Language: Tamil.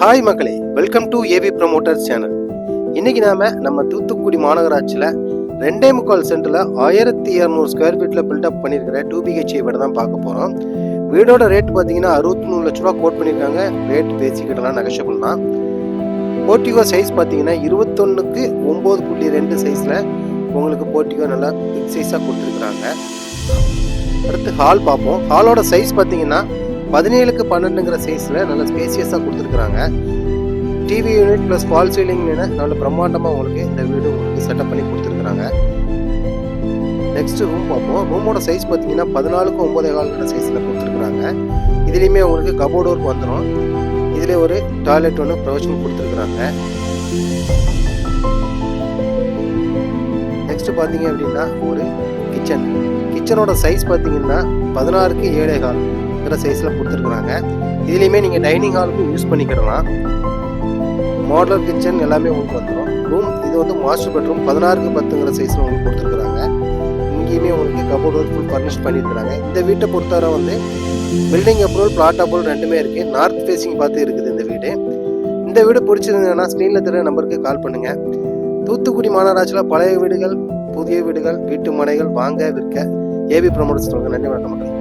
ஹாய் மக்களே. Welcome to AP promoters channel இன்னைக்கு நாம நம்ம தூத்துக்குடி மாநகராட்சியில் ரெண்டே முக்கால் சென்டில் ஆயிரத்தி இரநூறு ஸ்கொயர் ஃபீட்டில் பில்டப் பண்ணியிருக்கிற டூ பிஹெச்ஏ வீடு தான் பார்க்க போகிறோம் வீடோட ரேட் பார்த்தீங்கன்னா அறுபத்தி மூணு லட்ச ரூபா கோட் பண்ணியிருக்காங்க. ரேட் பேசிக்கிட்டலாம் நெகஷபிள் தான். போர்ட்டிகோ சைஸ் பார்த்தீங்கன்னா இருபத்தொன்னுக்கு ஒம்பது புள்ளி ரெண்டு சைஸில் உங்களுக்கு போர்ட்டிகோ நல்லா பிக் சைஸாக கொடுத்துருக்குறாங்க. அடுத்து ஹால் பார்ப்போம். ஹாலோட சைஸ் பார்த்தீங்கன்னா பதினேழுக்கு பன்னெண்டுங்கிற சைஸில் நல்ல ஸ்பேசியஸாக கொடுத்துருக்குறாங்க. டிவி யூனிட் ப்ளஸ் ஃபால் சீலிங்னு நல்ல பிரம்மாண்டமாக உங்களுக்கு இந்த வீடு உங்களுக்கு செட்டப் பண்ணி கொடுத்துருக்குறாங்க. நெக்ஸ்ட் ரூம் பார்ப்போம். ரூமோட சைஸ் பார்த்தீங்கன்னா பதினாலுக்கு ஒம்பதே கால்கிற சைஸில் கொடுத்துருக்குறாங்க. இதுலேயுமே உங்களுக்கு கபோர்டு ஒர்க் வந்துடும் இதுலேயே ஒரு டாய்லெட் ஒன்று ப்ரொவிஷன் கொடுத்துருக்குறாங்க. நெக்ஸ்ட் பார்த்தீங்க அப்படின்னா ஒரு கிச்சன் கிச்சனோட சைஸ் பார்த்தீங்கன்னா பதினாறுக்கு ஏழே இருக்கிற சைஸில் கொடுத்துருக்குறாங்க. இதுலேயுமே நீங்கள் டைனிங் ஹாலுக்கும் யூஸ் பண்ணிக்கிடலாம். மாடலர் கிச்சன் எல்லாமே உங்களுக்கு வந்துடும் ரூம் இது வந்து மாஸ்டர் பெட்ரூம் பதினாறுக்கு பத்துங்கிற சைஸில் உங்களுக்கு கொடுத்துருக்குறாங்க. இங்கேயுமே உங்களுக்கு கபோர்ட் ஒர்க் ஃபுல் ஃபர்னிஷ் பண்ணியிருக்கிறாங்க. இந்த வீட்டை பொறுத்தவரை வந்து பில்டிங் அப்ரூவல் பிளாட் அப்ரூவல் ரெண்டுமே இருக்குது நார்த் ஃபேஸிங் பார்த்து இருக்குது இந்த வீடு. இந்த வீடு பிடிச்சிருந்ததுன்னா ஸ்க்ரீனில் தெரிய நம்பருக்கு கால் பண்ணுங்கள் தூத்துக்குடி மாநகராட்சியில் பழைய வீடுகள் புதிய வீடுகள் வீட்டு மனைகள் வாங்க விற்க ஏபி ப்ரொமோட்டர்ஸ் நன்றி வணக்கம்